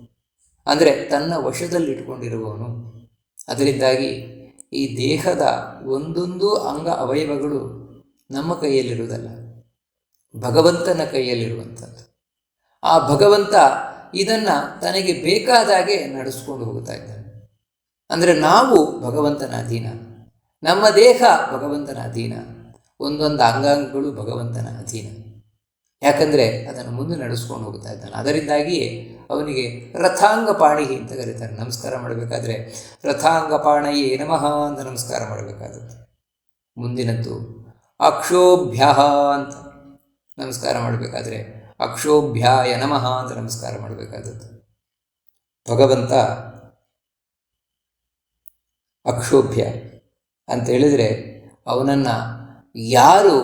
Speaker 1: ಅಂದರೆ ತನ್ನ ವಶದಲ್ಲಿಟ್ಕೊಂಡಿರುವವನು ಅದರಿಂದಾಗಿ ಈ ದೇಹದ ಒಂದೊಂದು ಅಂಗ ಅವಯವಗಳು ನಮ್ಮ ಕೈಯಲ್ಲಿರುವುದಲ್ಲ, ಭಗವಂತನ ಕೈಯಲ್ಲಿರುವಂಥದ್ದು. ಆ ಭಗವಂತ ಇದನ್ನು ತನಗೆ ಬೇಕಾದಾಗೆ ನಡೆಸ್ಕೊಂಡು ಹೋಗ್ತಾ ಇದ್ದಾನೆ. ಅಂದರೆ ನಾವು ಭಗವಂತನ ಅಧೀನ, ನಮ್ಮ ದೇಹ ಭಗವಂತನ ಅಧೀನ, ಒಂದೊಂದು ಅಂಗಾಂಗಗಳು ಭಗವಂತನ ಅಧೀನ. ಯಾಕಂದರೆ ಅದನ್ನು ಮುಂದೆ ನಡೆಸ್ಕೊಂಡು ಹೋಗ್ತಾ ಇದ್ದಾನೆ. ಅದರಿಂದಾಗಿಯೇ ಅವನಿಗೆ ರಥಾಂಗ ಪಾಣಿ ಅಂತ ಕರೀತಾರೆ. ನಮಸ್ಕಾರ ಮಾಡಬೇಕಾದ್ರೆ ರಥಾಂಗ ಪಾಣಯೇ ನಮಃ ಅಂತ ನಮಸ್ಕಾರ ಮಾಡಬೇಕಾದದ್ದು ಮುಂದಿನದ್ದು ಅಕ್ಷೋಭ್ಯ ಅಂತ ನಮಸ್ಕಾರ ಮಾಡಬೇಕಾದ್ರೆ ಅಕ್ಷೋಭ್ಯಾಯ ನಮಃ ಅಂತ ನಮಸ್ಕಾರ ಮಾಡಬೇಕಾದದ್ದು ಭಗವಂತ ಅಕ್ಷೋಭ್ಯ ಅಂತ ಹೇಳಿದರೆ ಅವನನ್ನು ಯಾರು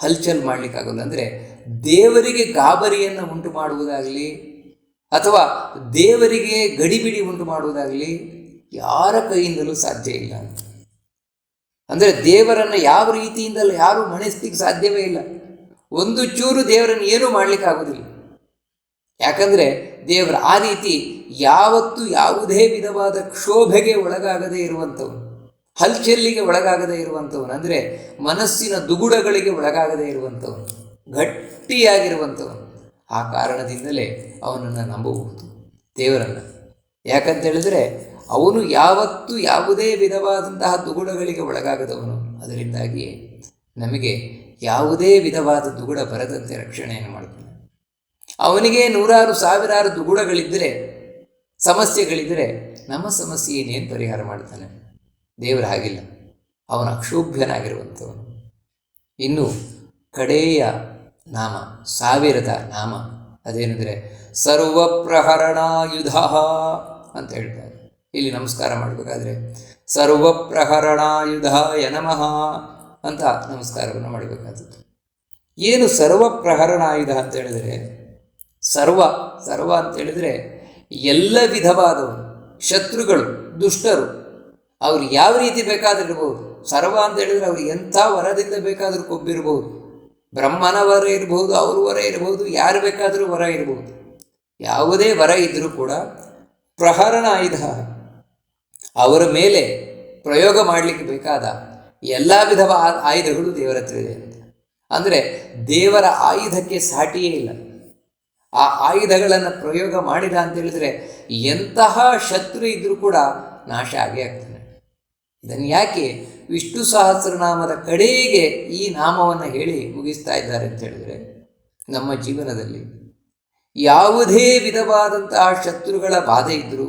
Speaker 1: ಹಲ್ಚಲ್ ಮಾಡಲಿಕ್ಕಾಗಲ್ಲ. ಅಂದರೆ ದೇವರಿಗೆ ಗಾಬರಿಯನ್ನು ಉಂಟು ಮಾಡುವುದಾಗಲಿ, ಅಥವಾ ದೇವರಿಗೆ ಗಡಿಬಿಡಿ ಉಂಟು ಮಾಡುವುದಾಗಲಿ, ಯಾರ ಕೈಯಿಂದಲೂ ಸಾಧ್ಯ ಇಲ್ಲ. ಅಂದರೆ ದೇವರನ್ನು ಯಾವ ರೀತಿಯಿಂದಲೂ ಯಾರೂ ಮಣಿಸ್ಲಿಕ್ಕೆ ಸಾಧ್ಯವೇ ಇಲ್ಲ. ಒಂದು ಚೂರು ದೇವರನ್ನು ಏನೂ ಮಾಡಲಿಕ್ಕಾಗೋದಿಲ್ಲ ಯಾಕಂದರೆ ದೇವರ ಆ ರೀತಿ ಯಾವತ್ತು ಯಾವುದೇ ವಿಧವಾದ ಕ್ಷೋಭೆಗೆ ಒಳಗಾಗದೇ ಇರುವಂಥವನು, ಹಲ್ಚೆಲ್ಲಿಗೆ ಒಳಗಾಗದೇ ಇರುವಂಥವನು, ಅಂದರೆ ಮನಸ್ಸಿನ ದುಗುಡಗಳಿಗೆ ಒಳಗಾಗದೇ ಇರುವಂಥವನು. ಗಟ್ಟಿಯಾಗಿರುವಂಥವನು. ಆ ಕಾರಣದಿಂದಲೇ ಅವನನ್ನು ನಂಬಬಹುದು. ದೇವರನ್ನು. ಯಾಕಂತೇಳಿದ್ರೆ ಅವನು ಯಾವತ್ತೂ ಯಾವುದೇ ವಿಧವಾದಂತಹ ದುಗುಡಗಳಿಗೆ ಒಳಗಾಗದವನು. ಅದರಿಂದಾಗಿ ನಮಗೆ ಯಾವುದೇ ವಿಧವಾದ ದುಗುಡ ಬರದಂತೆ ರಕ್ಷಣೆಯನ್ನು ಮಾಡ್ತಾನೆ ಅವನಿಗೆ ನೂರಾರು ಸಾವಿರಾರು ದುಗುಡಗಳಿದ್ದರೆ, ಸಮಸ್ಯೆಗಳಿದ್ದರೆ ನಮ್ಮ ಸಮಸ್ಯೆ ಪರಿಹಾರ ಮಾಡ್ತಾನೆ ದೇವರ ಹಾಗಿಲ್ಲ. ಅವನು ಅಕ್ಷೋಭ್ಯನಾಗಿರುವಂಥವನು. ಇನ್ನು ಕಡೆಯ ನಾಮ, ಸಾವಿರದ ನಾಮ. ಅದೇನೆಂದರೆ, ಸರ್ವಪ್ರಹರಣಾಯುಧ ಅಂತ ಹೇಳ್ತಾರೆ. ಇಲ್ಲಿ ನಮಸ್ಕಾರ ಮಾಡಬೇಕಾದ್ರೆ, ಸರ್ವಪ್ರಹರಣಾಯುಧ ನಮಃ ಅಂತ ನಮಸ್ಕಾರವನ್ನು ಮಾಡಬೇಕಾದದ್ದು. ಏನು ಸರ್ವಪ್ರಹರಣಾಯುಧ ಅಂತ ಹೇಳಿದರೆ, ಸರ್ವ ಸರ್ವ ಅಂತ ಹೇಳಿದರೆ, ಎಲ್ಲ ವಿಧವಾದವರು, ಶತ್ರುಗಳು, ದುಷ್ಟರು, ಅವ್ರು ಯಾವ ರೀತಿ ಬೇಕಾದರೂ ಇರ್ಬೋದು. ಸರ್ವ ಅಂತ ಹೇಳಿದರೆ ಅವ್ರು ಎಂಥ ವರದಿಂದ ಬೇಕಾದರೂ ಕೊಬ್ಬಿರ್ಬೋದು. ಬ್ರಹ್ಮನ ವರ ಇರ್ಬೋದು, ಅವ್ರ ವರ ಇರಬಹುದು ಯಾರು ಬೇಕಾದರೂ ವರ ಇರಬಹುದು ಯಾವುದೇ ವರ ಇದ್ದರೂ ಕೂಡ ಪ್ರಹರಣ ಆಯುಧ ಅವರ ಮೇಲೆ ಪ್ರಯೋಗ ಮಾಡಲಿಕ್ಕೆ ಬೇಕಾದ ಎಲ್ಲ ವಿಧವ ಆಯುಧಗಳು ದೇವರ ಇದೆ. ಅಂತ ಅಂದರೆ ದೇವರ ಆಯುಧಕ್ಕೆ ಸಾಟಿಯೇ ಇಲ್ಲ. ಆ ಆಯುಧಗಳನ್ನು ಪ್ರಯೋಗ ಮಾಡಿದ ಅಂತ ಹೇಳಿದರೆ ಎಂತಹ ಶತ್ರು ಇದ್ದರೂ ಕೂಡ ನಾಶ ಆಗೇ ಆಗ್ತಾನೆ ಇದನ್ನು ಯಾಕೆ ವಿಷ್ಣು ಸಹಸ್ರನಾಮದ ಕಡೆಗೆ ಈ ನಾಮವನ್ನು ಹೇಳಿ ಮುಗಿಸ್ತಾ ಇದ್ದಾರೆ ಅಂತ ಹೇಳಿದರೆ, ನಮ್ಮ ಜೀವನದಲ್ಲಿ ಯಾವುದೇ ವಿಧವಾದಂತಹ ಶತ್ರುಗಳ ಬಾಧೆ ಇದ್ದರೂ,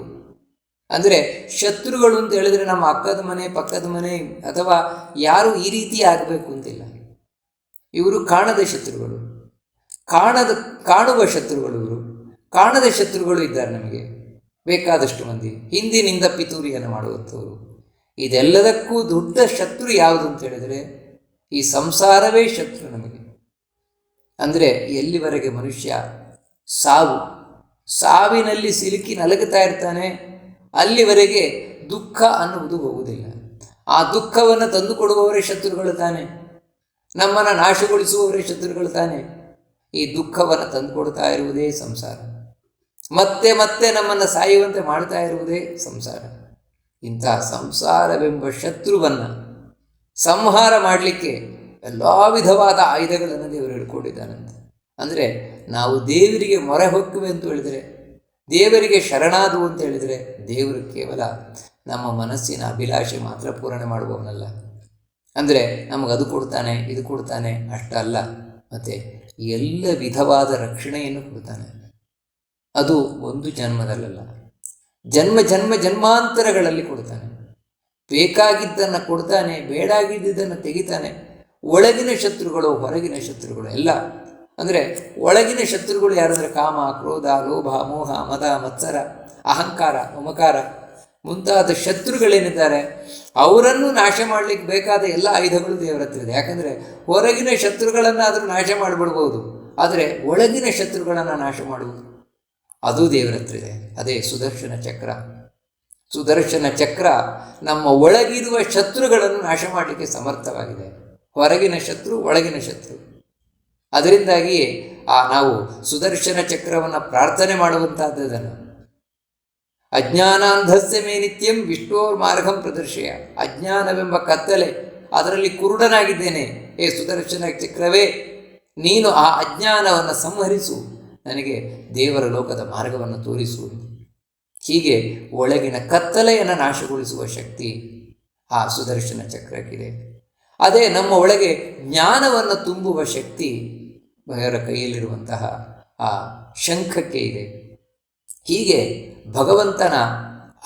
Speaker 1: ಅಂದರೆ ಶತ್ರುಗಳು ಅಂತ ಹೇಳಿದ್ರೆ ನಮ್ಮ ಅಕ್ಕದ ಮನೆ, ಪಕ್ಕದ ಮನೆ, ಅಥವಾ ಯಾರು ಈ ರೀತಿ ಆಗಬೇಕು ಅಂತಿಲ್ಲ. ಇವರು ಕಾಣದ ಶತ್ರುಗಳು, ಕಾಣದ, ಕಾಣುವ ಶತ್ರುಗಳು ಇವರು. ಕಾಣದ ಶತ್ರುಗಳು ಇದ್ದಾರೆ ನಮಗೆ. ಬೇಕಾದಷ್ಟು ಮಂದಿ ಹಿಂದಿನಿಂದ ಪಿತೂರಿಯನ್ನು ಮಾಡುವಂಥವರು ಇದೆಲ್ಲದಕ್ಕೂ ದೊಡ್ಡ ಶತ್ರು ಯಾವುದು ಅಂತ ಹೇಳಿದರೆ ಈ ಸಂಸಾರವೇ ಶತ್ರು ನಮಗೆ. ಅಂದರೆ ಎಲ್ಲಿವರೆಗೆ ಮನುಷ್ಯ ಸಾವು, ಸಾವಿನಲ್ಲಿ ಸಿಲುಕಿ ನಲಗುತ್ತಾ ಇರ್ತಾನೆ, ಅಲ್ಲಿವರೆಗೆ ದುಃಖ ಅನ್ನುವುದು ಹೋಗುವುದಿಲ್ಲ. ಆ ದುಃಖವನ್ನು ತಂದುಕೊಡುವವರೇ ಶತ್ರುಗಳು ತಾನೆ, ನಮ್ಮನ್ನು ನಾಶಗೊಳಿಸುವವರೇ ಶತ್ರುಗಳು ತಾನೆ. ಈ ದುಃಖವನ್ನು ತಂದುಕೊಡ್ತಾ ಇರುವುದೇ ಸಂಸಾರ. ಮತ್ತೆ ಮತ್ತೆ ನಮ್ಮನ್ನು ಸಾಯುವಂತೆ ಮಾಡ್ತಾ ಇರುವುದೇ ಸಂಸಾರ. ಇಂಥ ಸಂಸಾರವೆಂಬ ಶತ್ರುವನ್ನು ಸಂಹಾರ ಮಾಡಲಿಕ್ಕೆ ಎಲ್ಲ ವಿಧವಾದ ಆಯುಧಗಳನ್ನು ದೇವರು ಹಿಡ್ಕೊಂಡಿದ್ದಾನಂತೆ ಅಂದರೆ ನಾವು ದೇವರಿಗೆ ಮೊರೆ ಹೊಕ್ಕುವೆ ಅಂತ ಹೇಳಿದರೆ, ದೇವರಿಗೆ ಶರಣಾದು ಅಂತ ಹೇಳಿದರೆ ದೇವರು ಕೇವಲ ನಮ್ಮ ಮನಸ್ಸಿನ ಅಭಿಲಾಷೆ ಮಾತ್ರ ಪೂರಣೆ ಮಾಡುವವನಲ್ಲ. ಅಂದರೆ ನಮಗೆ ಅದು ಕೊಡ್ತಾನೆ, ಇದು ಕೊಡ್ತಾನೆ ಅಷ್ಟಲ್ಲ ಮತ್ತು ಎಲ್ಲ ವಿಧವಾದ ರಕ್ಷಣೆಯನ್ನು ಕೊಡ್ತಾನೆ. ಅದು ಒಂದು ಜನ್ಮದಲ್ಲ ಜನ್ಮ ಜನ್ಮ ಜನ್ಮಾಂತರಗಳಲ್ಲಿ ಕೊಡ್ತಾನೆ. ಬೇಕಾಗಿದ್ದನ್ನು ಕೊಡ್ತಾನೆ ಬೇಡಾಗಿದ್ದನ್ನು ತೆಗಿತಾನೆ. ಒಳಗಿನ ಶತ್ರುಗಳು, ಹೊರಗಿನ ಶತ್ರುಗಳು ಎಲ್ಲ. ಅಂದರೆ ಒಳಗಿನ ಶತ್ರುಗಳು ಯಾರಂದರೆ ಕಾಮ, ಕ್ರೋಧ, ಲೋಭ, ಮೋಹ, ಮದ, ಮತ್ಸರ, ಅಹಂಕಾರ, ಮಮಕಾರ. ಮುಂತಾದ ಶತ್ರುಗಳೇನಿದ್ದಾರೆ, ಅವರನ್ನು ನಾಶ ಮಾಡಲಿಕ್ಕೆ ಬೇಕಾದ ಎಲ್ಲ ಆಯುಧಗಳು ದೇವರ ಹತ್ರ ಇದೆ. ಯಾಕಂದರೆ ಹೊರಗಿನ ಶತ್ರುಗಳನ್ನಾದರೂ ನಾಶ ಮಾಡಿಬಿಡ್ಬೋದು. ಆದರೆ ಒಳಗಿನ ಶತ್ರುಗಳನ್ನು ನಾಶ ಮಾಡುವುದು ಅದು ದೇವರ ಹತ್ರ ಇದೆ. ಅದೇ ಸುದರ್ಶನ ಚಕ್ರ. ಸುದರ್ಶನ ಚಕ್ರ ನಮ್ಮ ಒಳಗಿರುವ ಶತ್ರುಗಳನ್ನು ನಾಶ ಮಾಡಲಿಕ್ಕೆ ಸಮರ್ಥವಾಗಿದೆ. ಹೊರಗಿನ ಶತ್ರು, ಒಳಗಿನ ಶತ್ರು. ಅದರಿಂದಾಗಿ ಆ ನಾವು ಸುದರ್ಶನ ಚಕ್ರವನ್ನು ಪ್ರಾರ್ಥನೆ ಮಾಡುವಂತಹದ್ದನ್ನು ಅಜ್ಞಾನಾಂಧಸ್ಯ ಮೇ ನಿತ್ಯಂ ವಿಷ್ಣೋರ್ ಮಾರ್ಗಂ ಪ್ರದರ್ಶಯ. ಅಜ್ಞಾನವೆಂಬ ಕತ್ತಲೆ ಅದರಲ್ಲಿ ಕುರುಡನಾಗಿದ್ದೇನೆ. ಹೇ ಸುದರ್ಶನ ಚಕ್ರವೇ, ನೀನು ಆ ಅಜ್ಞಾನವನ್ನು ಸಂಹರಿಸು. ನನಗೆ ದೇವರ ಲೋಕದ ಮಾರ್ಗವನ್ನು ತೋರಿಸು. ಹೀಗೆ ಒಳಗಿನ ಕತ್ತಲೆಯನ್ನು ನಾಶಗೊಳಿಸುವ ಶಕ್ತಿ ಆ ಸುದರ್ಶನ ಚಕ್ರಕ್ಕಿದೆ. ಅದೇ ನಮ್ಮ ಒಳಗೆ ಜ್ಞಾನವನ್ನು ತುಂಬುವ ಶಕ್ತಿ ಅವರ ಕೈಯಲ್ಲಿರುವಂತಹ ಆ ಶಂಖಕ್ಕೆ ಇದೆ. ಹೀಗೆ ಭಗವಂತನ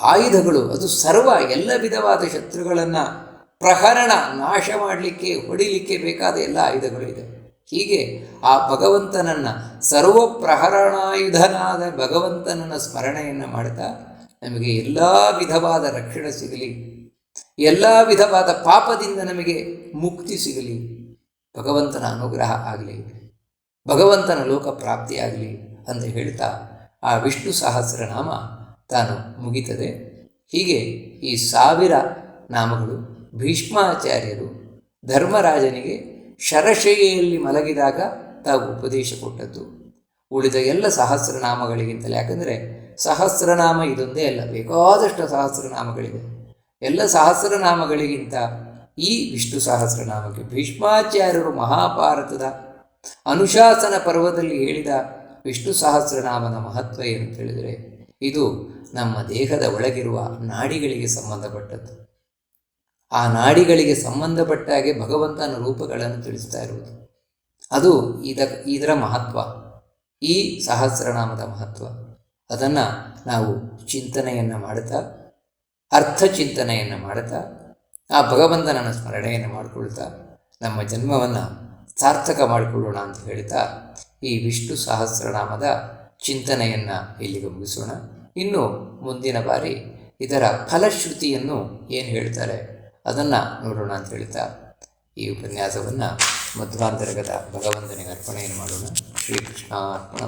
Speaker 1: ಆಯುಧಗಳು, ಅದು ಸರ್ವ ಎಲ್ಲ ವಿಧವಾದ ಶತ್ರುಗಳನ್ನು ಪ್ರಹರಣ, ನಾಶ ಮಾಡಲಿಕ್ಕೆ, ಹೊಡಿಲಿಕ್ಕೆ ಬೇಕಾದ ಎಲ್ಲ ಆಯುಧಗಳು ಇದೆ. ಹೀಗೆ ಆ ಭಗವಂತನನ್ನು ಸರ್ವ ಪ್ರಹರಣಾಯುಧನಾದ ಭಗವಂತನನ್ನು ಸ್ಮರಣೆಯನ್ನು ಮಾಡ್ತಾ ನಮಗೆ ಎಲ್ಲ ವಿಧವಾದ ರಕ್ಷಣೆ ಸಿಗಲಿ. ಎಲ್ಲ ವಿಧವಾದ ಪಾಪದಿಂದ ನಮಗೆ ಮುಕ್ತಿ ಸಿಗಲಿ. ಭಗವಂತನ ಅನುಗ್ರಹ ಆಗಲಿ. ಭಗವಂತನ ಲೋಕ ಪ್ರಾಪ್ತಿಯಾಗಲಿ ಅಂತ ಹೇಳ್ತಾ ಆ ವಿಷ್ಣು ಸಹಸ್ರನಾಮ ತಾನು ಮುಗಿತದೆ. ಹೀಗೆ ಈ ಸಾವಿರ ನಾಮಗಳು ಭೀಷ್ಮಾಚಾರ್ಯರು ಧರ್ಮರಾಜನಿಗೆ ಶರಶೈಯಲ್ಲಿ ಮಲಗಿದಾಗ ತಾವು ಉಪದೇಶ ಕೊಟ್ಟದ್ದು. ಉಳಿದ ಎಲ್ಲ ಸಹಸ್ರನಾಮಗಳಿಗಿಂತಲೇ. ಯಾಕಂದರೆ ಸಹಸ್ರನಾಮ ಇದೊಂದೇ ಅಲ್ಲ, ಬೇಕಾದಷ್ಟು ಸಹಸ್ರನಾಮಗಳಿವೆ. ಎಲ್ಲ ಸಹಸ್ರನಾಮಗಳಿಗಿಂತ ಈ ವಿಷ್ಣು ಸಹಸ್ರನಾಮಕ್ಕೆ ಭೀಷ್ಮಾಚಾರ್ಯರು ಮಹಾಭಾರತದ ಅನುಶಾಸನ ಪರ್ವದಲ್ಲಿ ಹೇಳಿದ ವಿಷ್ಣು ಸಹಸ್ರನಾಮದ ಮಹತ್ವ ಏನು ಅಂತ ಹೇಳಿದರೆ, ಇದು ನಮ್ಮ ದೇಹದ ಒಳಗಿರುವ ನಾಡಿಗಳಿಗೆ ಸಂಬಂಧಪಟ್ಟದ್ದು. ಆ ನಾಡಿಗಳಿಗೆ ಸಂಬಂಧಪಟ್ಟ ಹಾಗೆ ಭಗವಂತನ ರೂಪಗಳನ್ನು ತಿಳಿಸ್ತಾ ಇರುವುದು. ಅದು ಇದ ಇದರ ಮಹತ್ವ. ಈ ಸಹಸ್ರನಾಮದ ಮಹತ್ವ. ಅದನ್ನು ನಾವು ಚಿಂತನೆಯನ್ನು ಮಾಡುತ್ತಾ ಅರ್ಥ ಚಿಂತನೆಯನ್ನು ಮಾಡುತ್ತಾ ಆ ಭಗವಂತನನ್ನು ಸ್ಮರಣೆಯನ್ನು ಮಾಡಿಕೊಳ್ತಾ, ನಮ್ಮ ಜನ್ಮವನ್ನು ಸಾರ್ಥಕ ಮಾಡಿಕೊಳ್ಳೋಣ ಅಂತ ಹೇಳ್ತಾ, ಈ ವಿಷ್ಣು ಸಹಸ್ರನಾಮದ ಚಿಂತನೆಯನ್ನು ಇಲ್ಲಿಗೆ ಮುಗಿಸೋಣ. ಇನ್ನು ಮುಂದಿನ ಬಾರಿ ಇದರ ಫಲಶ್ರುತಿಯನ್ನು ಏನು ಹೇಳ್ತಾರೆ? ಅದನ್ನು ನೋಡೋಣ ಅಂತ ಹೇಳ್ತಾ ಈ ಉಪನ್ಯಾಸವನ್ನು ಮಧ್ವಾಂತರ್ಗತ ಭಗವಂತನಿಗೆ ಅರ್ಪಣೆಯನ್ನು ಮಾಡೋಣ ಶ್ರೀಕೃಷ್ಣ ಅರ್ಪಣ